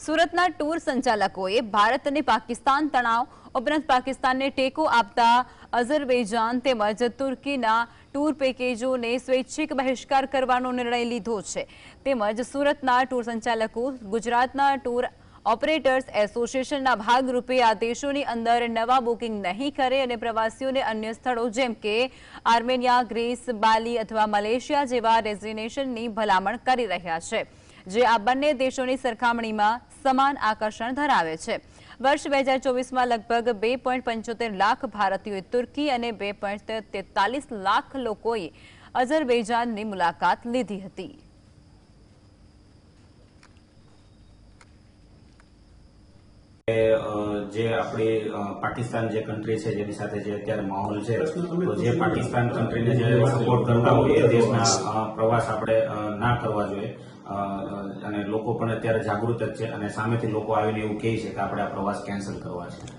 સુરતના ટૂર સંચાલકોએ ભારત અને પાકિસ્તાન તણાવ, ઉપરાંત પાકિસ્તાનને ટેકો આપતા અઝરબૈજાન તેમજ તુર્કીના ટૂર પેકેજોને સ્વૈચ્છિક બહિષ્કાર કરવાનો નિર્ણય લીધો છે. તેમજ સુરતના ટૂર સંચાલકો, ગુજરાતના ટૂર ઓપરેટર્સ એસોસિએશનના ભાગરૂપે આ દેશોની અંદર નવા બુકિંગ નહીં કરે અને પ્રવાસીઓને અન્ય સ્થળો જેમ કે આર્મેનિયા, ગ્રીસ, બાલી અથવા મલેશિયા જેવા ડેસ્ટિનેશનની ભલામણ કરી રહ્યા છે. જે આ બંને દેશોની સરખામણીમાં સમાન આકર્ષણ ધરાવે છે. વર્ષ બે હજાર ચોવીસમાં લગભગ બે પોઈન્ટ પંચોતેર લાખ ભારતીયોએ તુર્કી અને બે પોઈન્ટ તેતાલીસ લાખ લોકોએ અઝરબૈજાનની મુલાકાત લીધી હતી એ, અ, જે આપણી પાકિસ્તાન જે કન્ટ્રી છે જેની સાથે જે અત્યારે માહોલ છે તો જે પાકિસ્તાન કન્ટ્રીને જે સપોર્ટ કરતા હોય એ દેશના પ્રવાસ આપણે ના કરવા જોઈએ. અને લોકો પણ અત્યારે જાગૃત જ છે અને સામેથી લોકો આવીને એવું કહે છે કે આપણે આ પ્રવાસ કેન્સલ કરવા છે.